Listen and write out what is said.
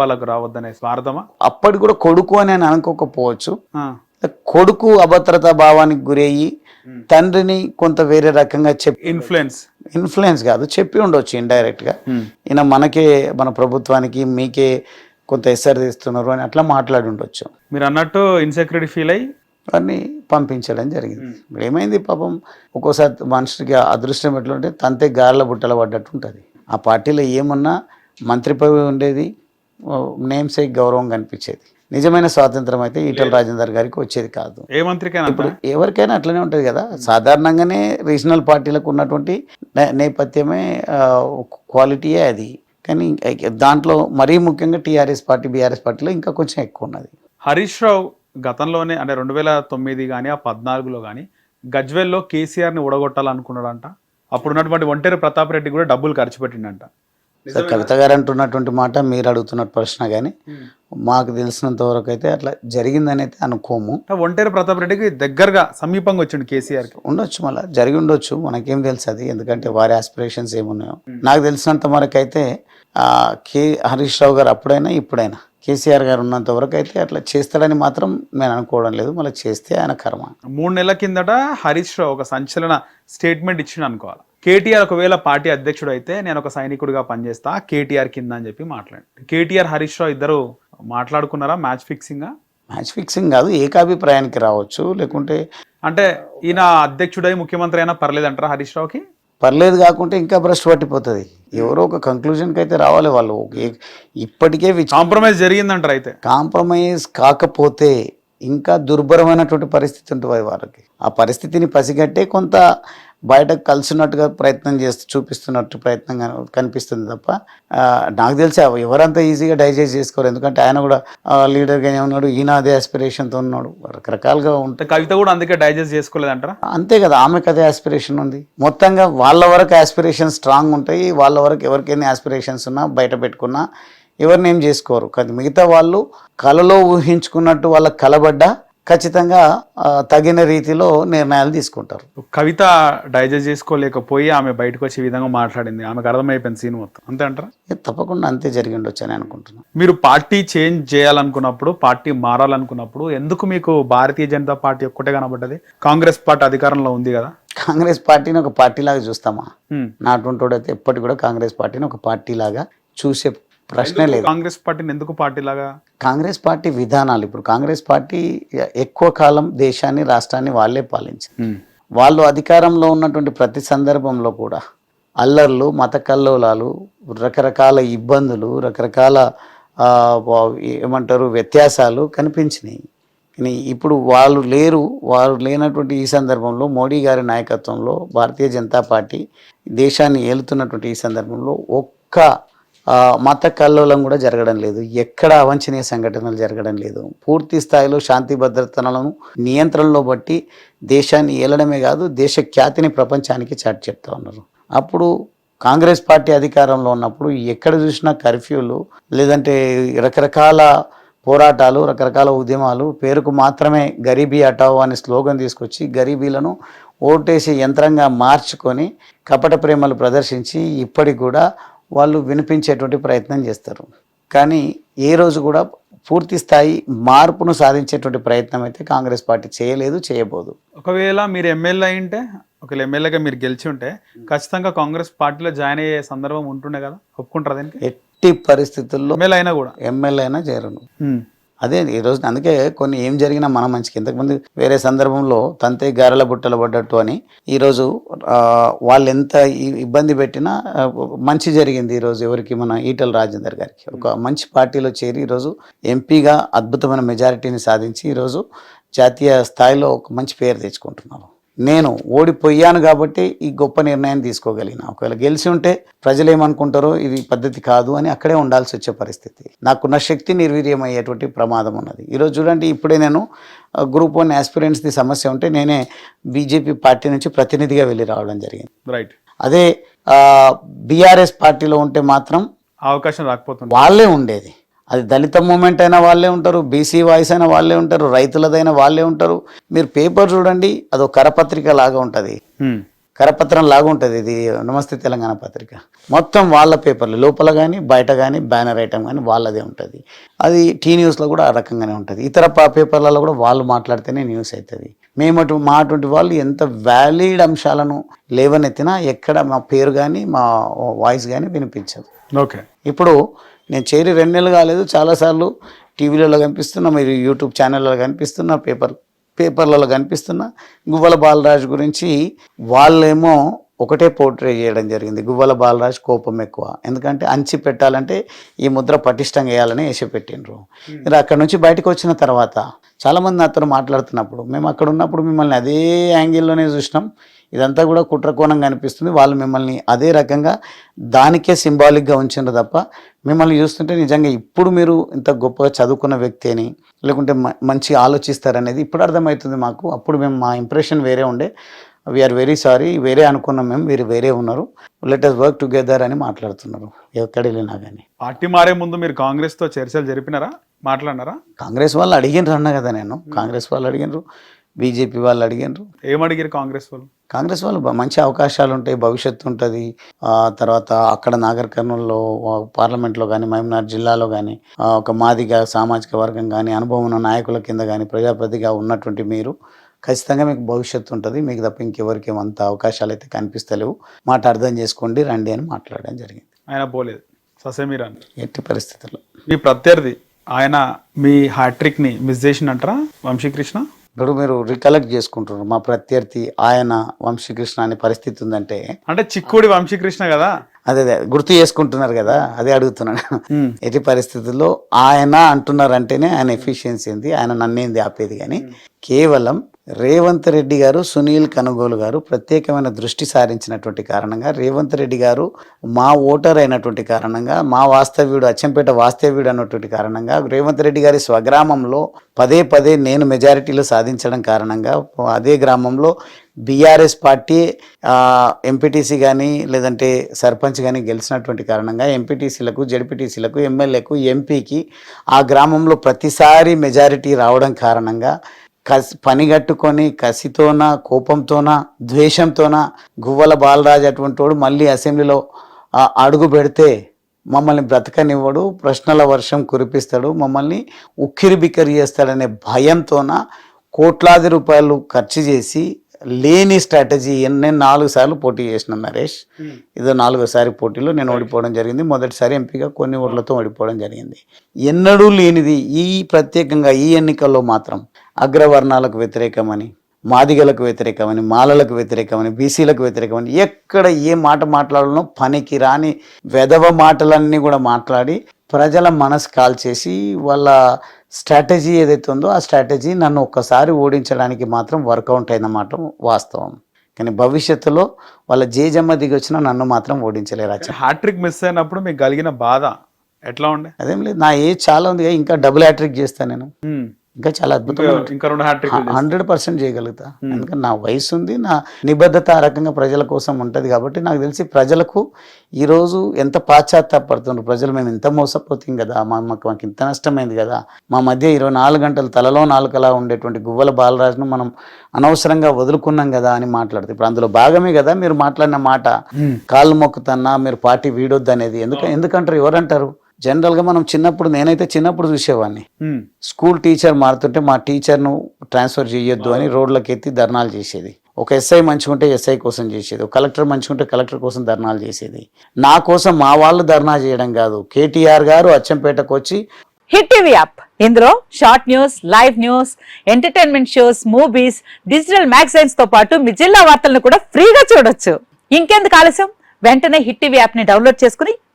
వాళ్ళకు రావద్దనే స్వార్థమా? అప్పటి కూడా కొడుకు అని అని అనుకోకపోవచ్చు. కొడుకు అభద్రతా భావానికి గురయ్యి తండ్రిని కొంత వేరే రకంగా చెప్పి ఇన్ఫ్లుయెన్స్ ఇన్ఫ్లుయెన్స్ కాదు చెప్పి ఉండొచ్చు ఇండైరెక్ట్గా. ఈయన మనకే మన ప్రభుత్వానికి మీకే కొంత ఎస్ఆర్ తీస్తున్నారు అని అట్లా మాట్లాడి ఉండొచ్చు. మీరు అన్నట్టు ఇన్సెక్యూరిటీ ఫీల్ అయ్యి వాడిని పంపించడం జరిగింది. ఇప్పుడు ఏమైంది పాపం? ఒక్కోసారి మనిషికి అదృష్టం ఎట్లుంటే తంతే గారెల బుట్టల పడ్డట్టు ఉంటుంది. ఆ పార్టీలో ఏమన్నా మంత్రి పదవి ఉండేది నేమ్ సేక్ గౌరవం కనిపించేది. నిజమైన స్వాతంత్రం అయితే ఈటల రాజేందర్ గారికి వచ్చేది కాదు. ఏ మంత్రికైనా ఇప్పుడు ఎవరికైనా అట్లనే ఉంటుంది కదా. సాధారణంగానే రీజనల్ పార్టీలకు ఉన్నటువంటి నేపథ్యమే క్వాలిటీయే అది. కానీ దాంట్లో మరీ ముఖ్యంగా టీఆర్ఎస్ పార్టీ బీఆర్ఎస్ పార్టీలో ఇంకా కొంచెం ఎక్కువ ఉన్నది. హరీష్ రావు గతంలోనే అంటే రెండు వేల తొమ్మిది కానీ ఆ పద్నాలుగులో కానీ గజ్వెల్లో కేసీఆర్ని ఊడగొట్టాలనుకున్నాడంట. అప్పుడు ఉన్నటువంటి ఒంటరి ప్రతాప్ రెడ్డి కూడా డబ్బులు ఖర్చు పెట్టిండంట. కవిత గారు అంటున్నటువంటి మాట మీరు అడుగుతున్న ప్రశ్న కానీ మాకు తెలిసినంత వరకు అయితే అట్లా జరిగిందని అయితే అనుకోము. ఒంటరి ప్రతాప్ రెడ్డికి దగ్గరగా సమీపంగా వచ్చిండు కేసీఆర్కి ఉండొచ్చు మళ్ళీ జరిగి ఉండొచ్చు మనకేం తెలుసు అది ఎందుకంటే వారి ఆస్పిరేషన్స్ ఏమున్నాయో. నాకు తెలిసినంత వరకు అయితే ఆ, కే హరీష్ రావు గారు అప్పుడైనా ఇప్పుడైనా కేసీఆర్ గారు ఉన్నంత వరకు అయితే అట్లా చేస్తాడని మాత్రం నేను అనుకోవడం లేదు మళ్ళీ చేస్తే ఆయన కర్మ. మూడు నెలల కిందట హరీష్ రావు ఒక సంచలన స్టేట్మెంట్ ఇచ్చిండు అనుకోవాలి? కేటీఆర్ ఒకవేళ పార్టీ అధ్యక్షుడు అయితే నేను ఒక సైనికుడిగా పనిచేస్తా కేటీఆర్ కింద అని చెప్పి మాట్లాడి కేటీఆర్ హరీష్ రావు ఇద్దరు మాట్లాడుకున్నారా? Match fixing? మ్యాచ్ ఫిక్సింగ్ కాదు ఏకాభిప్రాయానికి రావచ్చు. లేకుంటే అంటే ఈయన అధ్యక్షుడై ముఖ్యమంత్రి అయినా పర్లేదంటారా హరీష్ రావుకి? పర్లేదు కాకుంటే ఇంకా భ్రష్టు పట్టిపోతుంది. ఎవరో ఒక కంక్లూజన్కి అయితే రావాలి వాళ్ళు. ఇప్పటికే కాంప్రమైజ్ జరిగిందంటారు అయితే. కాంప్రమైజ్ కాకపోతే ఇంకా దుర్భరమైనటువంటి పరిస్థితి ఉంటుంది వారికి ఆ పరిస్థితిని పసిగట్టే కొంత బయటకు కలిసినట్టుగా ప్రయత్నం చేస్తూ చూపిస్తున్నట్టు ప్రయత్నం కన- కనిపిస్తుంది తప్ప నాకు తెలిసి ఎవరంతా ఈజీగా డైజెస్ట్ చేసుకోరు. ఎందుకంటే ఆయన కూడా లీడర్గానే ఉన్నాడు ఈయన అదే ఆస్పిరేషన్తో ఉన్నాడు. రకరకాలుగా ఉంటాయి కవిత కూడా అందుకే డైజెస్ట్ చేసుకోలేదంటారా? అంతే కదా ఆమెకు అదే ఆస్పిరేషన్ ఉంది. మొత్తంగా వాళ్ళ వరకు ఆస్పిరేషన్ స్ట్రాంగ్ ఉంటాయి వాళ్ళ వరకు ఎవరికైనా ఆస్పిరేషన్స్ ఉన్నా బయట పెట్టుకున్నా ఎవరిని ఏం చేసుకోరు. కానీ మిగతా వాళ్ళు కలలో ఊహించుకున్నట్టు వాళ్ళకి కలబడ్డా ఖచ్చితంగా తగిన రీతిలో నిర్ణయాలు తీసుకుంటారు. కవిత డైజెస్ట్ చేసుకోలేకపోయి ఆమె బయటకు వచ్చే విధంగా మాట్లాడింది. ఆమెకు అర్థమైపోయింది సీన్ మొత్తం. అంతే అంటారా? తప్పకుండా అంతే జరిగి ఉండొచ్చు అని అనుకుంటున్నాను. మీరు పార్టీ చేంజ్ చేయాలనుకున్నప్పుడు పార్టీ మారాలనుకున్నప్పుడు ఎందుకు మీకు భారతీయ జనతా పార్టీ ఒక్కటే కనబడ్డది? కాంగ్రెస్ పార్టీ అధికారంలో ఉంది కదా. కాంగ్రెస్ పార్టీని ఒక పార్టీ లాగా చూస్తామా అయితే ఎప్పటికి కూడా కాంగ్రెస్ పార్టీని ఒక పార్టీ లాగా చూసే ప్రశ్నే లేదు. కాంగ్రెస్ పార్టీని ఎందుకు పార్టీ లాగా? కాంగ్రెస్ పార్టీ విధానాలు ఇప్పుడు కాంగ్రెస్ పార్టీ ఎక్కువ కాలం దేశాన్ని రాష్ట్రాన్ని వాళ్ళే పాలించారు. హ్మ్. వాళ్ళు అధికారంలో ఉన్నటువంటి ప్రతి సందర్భంలో కూడా అల్లర్లు మత కల్లోలాలు రకరకాల ఇబ్బందులు రకరకాల ఏమంటారు వ్యత్యాసాలు కనిపించినాయి. కానీ ఇప్పుడు వాళ్ళు లేరు వారు లేనటువంటి ఈ సందర్భంలో మోడీ గారి నాయకత్వంలో భారతీయ జనతా పార్టీ దేశాన్ని ఏలుతున్నటువంటి ఈ సందర్భంలో ఒక్క మత కల్లోలం కూడా జరగడం లేదు. ఎక్కడ అవంచనీయ సంఘటనలు జరగడం లేదు. పూర్తి స్థాయిలో శాంతి భద్రతలను నియంత్రణలో బట్టి దేశాన్ని ఏలడమే కాదు దేశ ఖ్యాతిని ప్రపంచానికి చాటి చెప్తా ఉన్నారు. అప్పుడు కాంగ్రెస్ పార్టీ అధికారంలో ఉన్నప్పుడు ఎక్కడ చూసినా కర్ఫ్యూలు లేదంటే రకరకాల పోరాటాలు రకరకాల ఉద్యమాలు పేరుకు మాత్రమే గరీబీ హటావో అనే స్లోగన్ తీసుకొచ్చి గరీబీలను ఓటేసే యంత్రంగా మార్చుకొని కపట ప్రేమలు ప్రదర్శించి ఇప్పటికి కూడా వాళ్ళు వినిపించేటువంటి ప్రయత్నం చేస్తారు. కానీ ఏ రోజు కూడా పూర్తి స్థాయి మార్పును సాధించేటువంటి ప్రయత్నం అయితే కాంగ్రెస్ పార్టీ చేయలేదు చేయబోదు. ఒకవేళ మీరు ఎమ్మెల్యే అయింటే ఒకవేళ ఎమ్మెల్యేగా మీరు గెలిచి ఉంటే ఖచ్చితంగా కాంగ్రెస్ పార్టీలో జాయిన్ అయ్యే సందర్భం ఉంటుండే కదా? ఒప్పుకుంటారా దీనికి? ఎట్టి పరిస్థితుల్లో ఎమ్మెల్యే అయినా కూడా? ఎమ్మెల్యే అయినా చేరను. అదే ఈరోజు అందుకే కొన్ని ఏం జరిగినా మన మంచికి. ఇంతకుముందు వేరే సందర్భంలో తంతే గారెల బుట్టలు పడ్డట్టు అని ఈరోజు వాళ్ళు ఎంత ఇబ్బంది పెట్టినా మంచి జరిగింది ఈరోజు ఎవరికి? మన ఈటల రాజేందర్ గారికి. ఒక మంచి పార్టీలో చేరి ఈరోజు ఎంపీగా అద్భుతమైన మెజారిటీని సాధించి ఈరోజు జాతీయ స్థాయిలో ఒక మంచి పేరు తెచ్చుకుంటున్నారు. నేను ఓడిపోయాను కాబట్టి ఈ గొప్ప నిర్ణయం తీసుకోగలిగిన. ఒకవేళ గెలిచి ఉంటే ప్రజలు ఏమనుకుంటారో ఇది పద్ధతి కాదు అని అక్కడే ఉండాల్సి వచ్చే పరిస్థితి. నాకున్న శక్తి నిర్వీర్యమయ్యేటువంటి ప్రమాదం ఉన్నది. ఈరోజు చూడండి ఇప్పుడే నేను గ్రూప్ వన్ ఆస్పిరెంట్స్ది సమస్య ఉంటే నేనే బీజేపీ పార్టీ నుంచి ప్రతినిధిగా వెళ్ళి రావడం జరిగింది. రైట్ అదే బీఆర్ఎస్ పార్టీలో ఉంటే మాత్రం అవకాశం రాకపోతుంది. వాళ్ళే ఉండేది. అది దళిత మూమెంట్ అయినా వాళ్ళే ఉంటారు బీసీ వాయిస్ అయినా వాళ్ళే ఉంటారు రైతులదైనా వాళ్ళే ఉంటారు. మీరు పేపర్ చూడండి అదొక కరపత్రిక లాగా ఉంటుంది. కరపత్రం లాగా ఉంటుంది ఇది నమస్తే తెలంగాణ పత్రిక. మొత్తం వాళ్ళ పేపర్లు లోపల కానీ బయట కానీ బ్యానర్ ఐటమ్ కానీ వాళ్ళదే ఉంటుంది. అది టీ న్యూస్లో కూడా ఆ రకంగానే ఉంటుంది. ఇతర పేపర్లలో కూడా వాళ్ళు మాట్లాడితేనే న్యూస్ అవుతుంది మేము అటు మా అటువంటి వాళ్ళు ఎంత వ్యాలిడ్ అంశాలను లేవనెత్తినా ఎక్కడ మా పేరు కానీ మా వాయిస్ కానీ వినిపించదు. ఓకే. ఇప్పుడు నేను చేరి రెండు నెలలు కాలేదు చాలాసార్లు టీవీలలో కనిపిస్తున్నా మీరు యూట్యూబ్ ఛానళ్ళలో కనిపిస్తున్నా పేపర్ పేపర్లలో కనిపిస్తున్నా. గువ్వల బాలరాజు గురించి వాళ్ళేమో ఒకటే పోర్ట్రే చేయడం జరిగింది. గువ్వల బాలరాజు కోపం ఎక్కువ. ఎందుకంటే అంచి పెట్టాలంటే ఈ ముద్ర పటిష్టంగా వేయాలని వేసి పెట్టిండ్రు. మీరు అక్కడ నుంచి బయటకు వచ్చిన తర్వాత చాలామంది నాతో మాట్లాడుతున్నప్పుడు మేము అక్కడ ఉన్నప్పుడు మిమ్మల్ని అదే యాంగిల్లోనే చూసినాం. ఇదంతా కూడా కుట్రకోణం కనిపిస్తుంది. వాళ్ళు మిమ్మల్ని అదే రకంగా దానికే సింబాలిక్గా ఉంచిండ్రు తప్ప మిమ్మల్ని చూస్తుంటే నిజంగా ఇప్పుడు మీరు ఇంత గొప్పగా చదువుకున్న వ్యక్తి అని లేకుంటే మంచి ఆలోచిస్తారనేది ఇప్పుడు అర్థమవుతుంది మాకు. అప్పుడు మేము మా ఇంప్రెషన్ వేరే ఉండే. వీఆర్ వెరీ సారీ వేరే అనుకున్నాం మేము. మీరు వేరే ఉన్నారు. లెట్ అస్ వర్క్ టుగెదర్ అని మాట్లాడుతున్నారు. ఎక్కడ వెళ్ళినా కానీ పార్టీ మారే ముందు మీరు కాంగ్రెస్తో చర్చలు జరిపినారా? మాట్లాడినారా? కాంగ్రెస్ వాళ్ళు అడిగినరు అన్న కదా నేను. కాంగ్రెస్ వాళ్ళు అడిగినరు. బీజేపీ వాళ్ళు అడిగినరు. ఏం అడిగారు కాంగ్రెస్ వాళ్ళు? కాంగ్రెస్ వాళ్ళు మంచి అవకాశాలు ఉంటాయి. భవిష్యత్తు ఉంటుంది. ఆ తర్వాత అక్కడ నాగర్ కర్నూలులో పార్లమెంట్లో కానీ మహబూబ్నగర్ జిల్లాలో కానీ ఒక మాదిగా సామాజిక వర్గం కానీ అనుభవం ఉన్న నాయకుల కింద కానీ ప్రజాప్రతిగా ఉన్నటువంటి మీరు ఖచ్చితంగా మీకు భవిష్యత్తు ఉంటుంది. మీకు తప్ప ఇంకెవరికి అంత అవకాశాలు అయితే కనిపిస్తలేవు. మాట అర్థం చేసుకోండి రండి అని మాట్లాడడం జరిగింది. ఆయన పోలేదు. ససేమిరాన్. ఎట్టి పరిస్థితుల్లో. మీ ప్రత్యర్థి ఆయన మీ హ్యాట్రిక్ని మిస్ చేసిందంటారా వంశీకృష్ణ? ఇప్పుడు మీరు రికలెక్ట్ చేసుకుంటున్నారు. మా ప్రత్యర్థి ఆయన వంశీకృష్ణ అనే పరిస్థితి ఉందంటే. అంటే చిక్కుడి వంశీకృష్ణ కదా? అదే అదే. గుర్తు చేసుకుంటున్నారు కదా? అదే అడుగుతున్నాను. ఎట్టి పరిస్థితుల్లో ఆయన అంటున్నారంటేనే ఆయన ఎఫిషియన్సీ ఉంది ఆయన నన్నేంది ఆపేది కానీ కేవలం రేవంత్ రెడ్డి గారు సునీల్ కనుగోలు గారు ప్రత్యేకమైన దృష్టి సారించినటువంటి కారణంగా రేవంత్ రెడ్డి గారు మా ఓటర్ అయినటువంటి కారణంగా మా వాస్తవ్యుడు అచ్చంపేట వాస్తవ్యుడు అన్నటువంటి కారణంగా రేవంత్ రెడ్డి గారి స్వగ్రామంలో పదే పదే నేను మెజారిటీలో సాధించడం కారణంగా అదే గ్రామంలో బీఆర్ఎస్ పార్టీ ఎంపీటీసీ కానీ లేదంటే సర్పంచ్ కానీ గెలిచినటువంటి కారణంగా ఎంపీటీసీలకు జడ్పీటీసీలకు ఎమ్మెల్యేకు ఎంపీకి ఆ గ్రామంలో ప్రతిసారి మెజారిటీ రావడం కారణంగా కసి పనిగట్టుకొని కసితోన కోపంతోన ద్వేషంతోన గువ్వల బాలరాజు అటువంటి వాడు మళ్ళీ అసెంబ్లీలో అడుగు పెడితే మమ్మల్ని బ్రతకనివ్వడు ప్రశ్నల వర్షం కురిపిస్తాడు మమ్మల్ని ఉక్కిరి బిక్కిరి చేస్తాడనే భయంతోన కోట్లాది రూపాయలు ఖర్చు చేసి లేని స్ట్రాటజీ నేను నాలుగు సార్లు పోటీ చేసిన నరేష్. ఇదో నాలుగోసారి పోటీలో నేను ఓడిపోవడం జరిగింది. మొదటిసారి ఎంపీగా కొన్ని ఓట్లతో ఓడిపోవడం జరిగింది. ఎన్నడూ లేనిది ఈ ప్రత్యేకంగా ఈ ఎన్నికల్లో మాత్రం అగ్రవర్ణాలకు వ్యతిరేకమని మాదిగలకు వ్యతిరేకమని మాలలకు వ్యతిరేకమని బీసీలకు వ్యతిరేకమని ఎక్కడ ఏ మాట మాట్లాడాలనో పనికి రాని వెధవ మాటలన్నీ కూడా మాట్లాడి ప్రజల మనసు కాల్చేసి వాళ్ళ స్ట్రాటజీ ఏదైతే ఉందో ఆ స్ట్రాటజీ నన్ను ఒక్కసారి ఓడించడానికి మాత్రం వర్కౌట్ అయినమాట వాస్తవం. కానీ భవిష్యత్తులో వాళ్ళ జేజమ్మ దిగి వచ్చినా నన్ను మాత్రం ఓడించలేరు హ్యాట్రిక్ మిస్ అయినప్పుడు మీకు కలిగిన బాధ ఎట్లా ఉండే? అదేం లేదు. నా ఏజ్ చాలా ఉంది ఇంకా డబుల్ హ్యాట్రిక్ చేస్తాను నేను. ఇంకా చాలా అద్భుతమైన హ్యాట్రిక్ హండ్రెడ్ పర్సెంట్ చేయగలుగుతా. ఎందుకంటే నా వయసు ఉంది నా నిబద్ధత ఆ రకంగా ప్రజల కోసం ఉంటుంది కాబట్టి నాకు తెలిసి ప్రజలకు ఈరోజు ఎంత పాశ్చాత్తాపడుతున్నారు ప్రజలు మేము ఇంత మోసపోతాం కదా మా మాకు మాకు ఇంత నష్టమైంది కదా మా మధ్య ఇరవై నాలుగు గంటలు తలలో నాలుకలా ఉండేటువంటి గువ్వల బాలరాజును మనం అనవసరంగా వదులుకున్నాం కదా అని మాట్లాడుతుంది ఇప్పుడు అందులో భాగమే కదా మీరు మాట్లాడిన మాట. కాళ్ళు మొక్కుతన్నా మీరు పార్టీ వీడొద్దు అనేది ఎందుకు ఎందుకంటారు? ఎవరంటారు? జనరల్గా మనం చిన్నప్పుడు నేనైతే చిన్నప్పుడు చూసేవాడిని. స్కూల్ టీచర్ మారుతుంటే మా టీచర్ను ట్రాన్స్ఫర్ చేయొద్దు అని రోడ్లకు ఎత్తి ధర్నాలు చేసేది. ఒక ఎస్ఐ మంచుకుంటే ఎస్ఐ కోసం చేసేది. ఒక కలెక్టర్ మంచుకుంటే కలెక్టర్ కోసం ధర్నాలు చేసేది. నా కోసం మా వాళ్ళు ధర్నా చేయడం కాదు. కేటీఆర్ గారు అచ్చంపేటకు వచ్చి హిట్ టీవీ యాప్. ఇందులో short news live news entertainment shows movies digital మ్యాగజైన్స్తో పాటు మీ జిల్లా వార్తలను కూడా ఫ్రీగా చూడొచ్చు. ఇంకెందుకు ఆలస్యం? వెంటనే హిట్ టీవీ యాప్ని డౌన్లోడ్ చేసుకుని